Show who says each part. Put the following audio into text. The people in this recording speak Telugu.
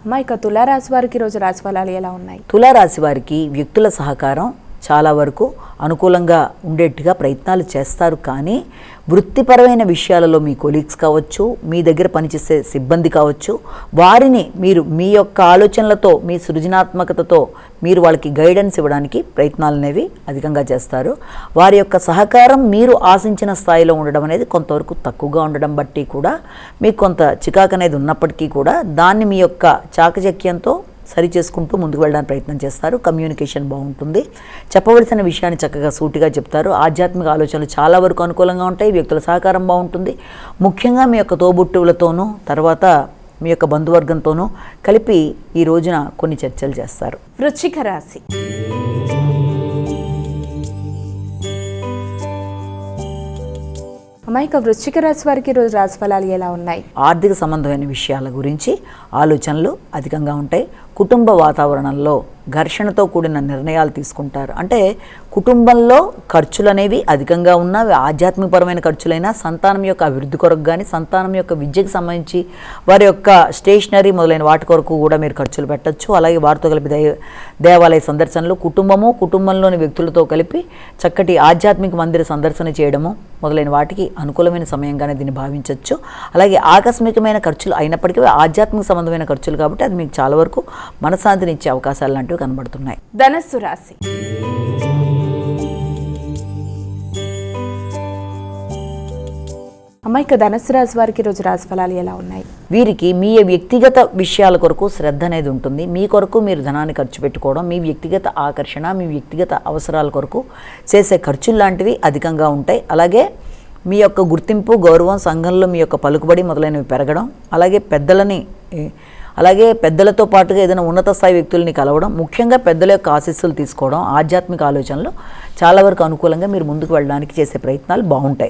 Speaker 1: మా ఇక తులారాశి వారికి రోజు రాశి ఫలాలు ఎలా ఉన్నాయి?
Speaker 2: తులారాశి వారికి వ్యక్తుల సహకారం చాలా వరకు అనుకూలంగా ఉండేట్టుగా ప్రయత్నాలు చేస్తారు. కానీ వృత్తిపరమైన విషయాలలో మీ కొలీగ్స్ కావచ్చు మీ దగ్గర పనిచేసే సిబ్బంది కావచ్చు వారిని మీరు మీ యొక్క ఆలోచనలతో మీ సృజనాత్మకతతో మీరు వాళ్ళకి గైడెన్స్ ఇవ్వడానికి ప్రయత్నాలు అనేవి అధికంగా చేస్తారు. వారి యొక్క సహకారం మీరు ఆశించిన స్థాయిలో ఉండడం అనేది కొంతవరకు తక్కువగా ఉండడం బట్టి కూడా మీకు కొంత చికాకు అనేది ఉన్నప్పటికీ కూడా దాన్ని మీ యొక్క చాకచక్యంతో సరి చేసుకుంటూ ముందుకు వెళ్ళడానికి ప్రయత్నం చేస్తారు. కమ్యూనికేషన్ బాగుంటుంది. చెప్పవలసిన విషయాన్ని చక్కగా సూటిగా చెప్తారు. ఆధ్యాత్మిక ఆలోచనలు చాలా వరకు అనుకూలంగా ఉంటాయి. వ్యక్తుల సహకారం బాగుంటుంది. ముఖ్యంగా మీ యొక్క తోబుట్టువులతోనూ తర్వాత మీ యొక్క బంధువర్గంతోనూ కలిపి ఈ రోజున కొన్ని చర్చలు చేస్తారు.
Speaker 1: రుచిక రాశి. అమ్మ వృశ్చిక రాశి వారికి రోజు రాశిఫలాలు ఎలా ఉన్నాయి?
Speaker 2: ఆర్థిక సంబంధమైన విషయాల గురించి ఆలోచనలు అధికంగా ఉంటాయి. కుటుంబ వాతావరణంలో ఘర్షణతో కూడిన నిర్ణయాలు తీసుకుంటారు. అంటే కుటుంబంలో ఖర్చులు అనేవి అధికంగా ఉన్నా అవి ఆధ్యాత్మికపరమైన ఖర్చులైనా సంతానం యొక్క అభివృద్ధి కొరకు కానీ సంతానం యొక్క విద్యకు సంబంధించి వారి యొక్క స్టేషనరీ మొదలైన వాటి కొరకు కూడా మీరు ఖర్చులు పెట్టచ్చు. అలాగే వారితో కలిపి దై దేవాలయ సందర్శనలు కుటుంబము కుటుంబంలోని వ్యక్తులతో కలిపి చక్కటి ఆధ్యాత్మిక మందిర సందర్శన చేయడము మొదలైన వాటికి అనుకూలమైన సమయంగానే దీన్ని భావించవచ్చు అలాగే ఆకస్మికమైన ఖర్చులు అయినప్పటికీ ఆధ్యాత్మిక సంబంధమైన ఖర్చులు కాబట్టి అది మీకు చాలా వరకు మనశాంతినిచ్చే అవకాశాలు లాంటివి కనబడుతున్నాయి.
Speaker 1: ధనస్సు రాశి. అమ్మ ఇక ధనస్సు రాశి వారికి రోజు రాశి ఫలాలు ఎలా ఉన్నాయి?
Speaker 2: వీరికి మీ వ్యక్తిగత విషయాల కొరకు శ్రద్ధ అనేది ఉంటుంది. మీ కొరకు మీరు ధనాన్ని ఖర్చు పెట్టుకోవడం మీ వ్యక్తిగత ఆకర్షణ మీ వ్యక్తిగత అవసరాల కొరకు చేసే ఖర్చులు లాంటివి అధికంగా ఉంటాయి. అలాగే మీ యొక్క గుర్తింపు గౌరవం సంఘంలో మీ యొక్క పలుకుబడి మొదలైనవి పెరగడం అలాగే పెద్దలని అలాగే పెద్దలతో పాటుగా ఏదైనా ఉన్నత స్థాయి వ్యక్తుల్ని కలవడం ముఖ్యంగా పెద్దల యొక్క ఆశీస్సులు తీసుకోవడం ఆధ్యాత్మిక ఆలోచనలు చాలా వరకు అనుకూలంగా మీరు ముందుకు వెళ్ళడానికి చేసే ప్రయత్నాలు బాగుంటాయి.